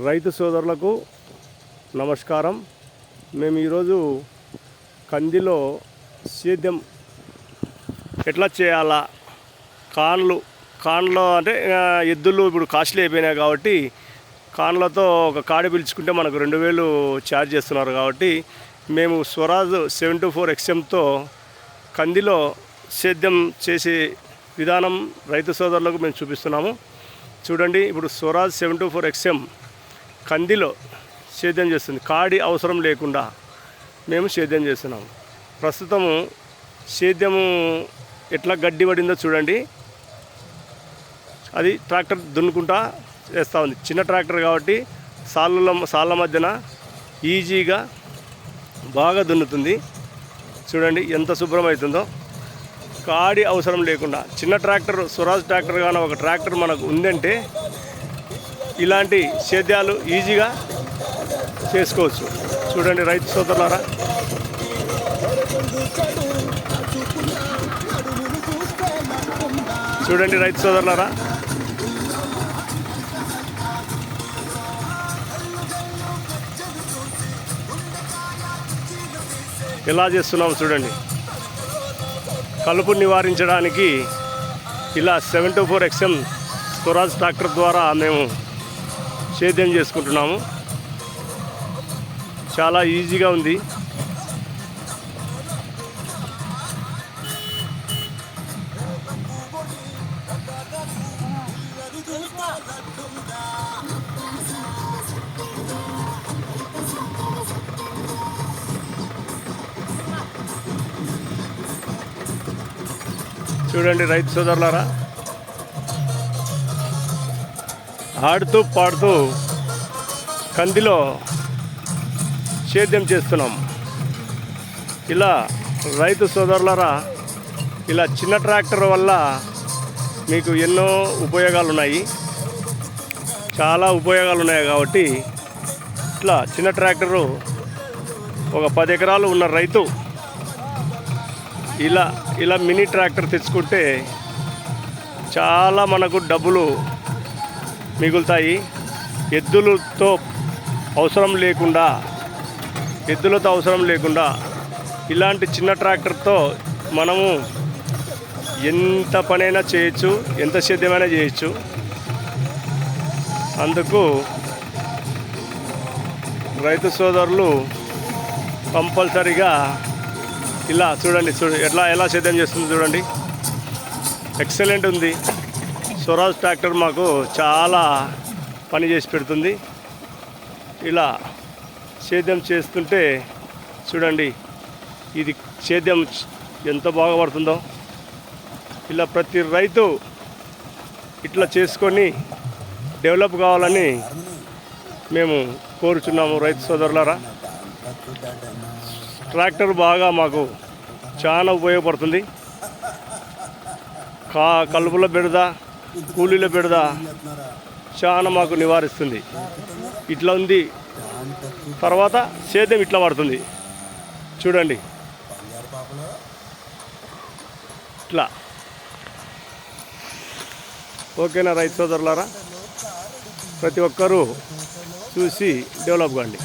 రైతు సోదరులకు నమస్కారం. మేము ఈరోజు కందిలో సేద్యం ఎట్లా చేయాలా? కాన్లు కాన్లో అంటే ఎద్దులు ఇప్పుడు కాస్ట్లీ అయిపోయినాయి కాబట్టి కాన్లతో ఒక కాడి పిలుచుకుంటే మనకు రెండు వేలు ఛార్జ్ చేస్తున్నారు కాబట్టి మేము స్వరాజ్ సెవెన్ టు ఫోర్ ఎక్స్ఎంతో కందిలో సేద్యం చేసే విధానం రైతు సోదరులకు మేము చూపిస్తున్నాము. చూడండి ఇప్పుడు Swaraj seven two four XM కందిలో సేద్యం చేస్తుంది. కాడి అవసరం లేకుండా మేము సేద్యం చేస్తున్నాము. ప్రస్తుతము సేద్యము ఎట్లా గడ్డి పడిందో చూడండి. అది ట్రాక్టర్ దున్నుకుంటా వేస్తూ ఉంది. చిన్న ట్రాక్టర్ కాబట్టి సాళ్ళ సాళ్ళ మధ్యన ఈజీగా బాగా దున్నుతుంది. చూడండి ఎంత శుభ్రమవుతుందో కాడి అవసరం లేకుండా చిన్న ట్రాక్టర్ స్వరాజ్ ట్రాక్టర్ కానీ ఒక ట్రాక్టర్ మనకు ఉందంటే ఇలాంటి సేద్యాలు ఈజీగా చేసుకోవచ్చు. చూడండి రైతు సోదరులారా. చూడండి రైతు సోదరులారా. ఎలా చేస్తున్నాము చూడండి. కలుపు నివారించడానికి ఇలా seven two four XM Swaraj tractor ద్వారా మేము సేద్యం చేసుకుంటున్నాము. చాలా ఈజీగా ఉంది. చూడండి రైతు సోదరులారా. ఆడుతూ పాడుతూ కందిలో సేద్యం చేస్తున్నాం. ఇలా రైతు సోదరులరా ఇలా చిన్న ట్రాక్టర్ వల్ల మీకు ఎన్నో ఉపయోగాలు ఉన్నాయి చాలా ఉపయోగాలు ఉన్నాయి కాబట్టి ఇట్లా చిన్న ట్రాక్టరు ఒక పది ఎకరాలు ఉన్న రైతు ఇలా ఇలా మినీ ట్రాక్టర్ తెచ్చుకుంటే చాలా మనకు డబ్బులు మిగులుతాయి. ఎద్దులతో అవసరం లేకుండా ఎద్దులతో అవసరం లేకుండా ఇలాంటి చిన్న ట్రాక్టర్తో మనము ఎంత పనైనా చేయొచ్చు ఎంత సేద్యమైనా చేయొచ్చు. అందుకు రైతు సోదరులు కంపల్సరిగా ఇలా చూడండి చూడ ఎట్లా ఎలా సేద్యం చేస్తుంది చూడండి. ఎక్సలెంట్ ఉంది. స్వరాజ్ ట్రాక్టర్ మాకు చాలా పని చేసి పెడుతుంది. ఇలా సేద్యం చేస్తుంటే చూడండి ఇది సేద్యం ఎంత బాగా పడుతుందో. ఇలా ప్రతి రైతు ఇట్లా చేసుకొని డెవలప్ కావాలని మేము కోరుచున్నాము రైతు సోదరులారా. ట్రాక్టర్ బాగా మాకు చాలా ఉపయోగపడుతుంది. కా కలుపుల బెడద కూలీల బెడద చాలా మాకు నివారిస్తుంది. ఇట్లా ఉంది. తర్వాత సేద్యం ఇట్లా పడుతుంది. చూడండి. ఇట్లా. ఓకేనా రైతు సోదరులారా? ప్రతి ఒక్కరూ చూసి డెవలప్ కాండి.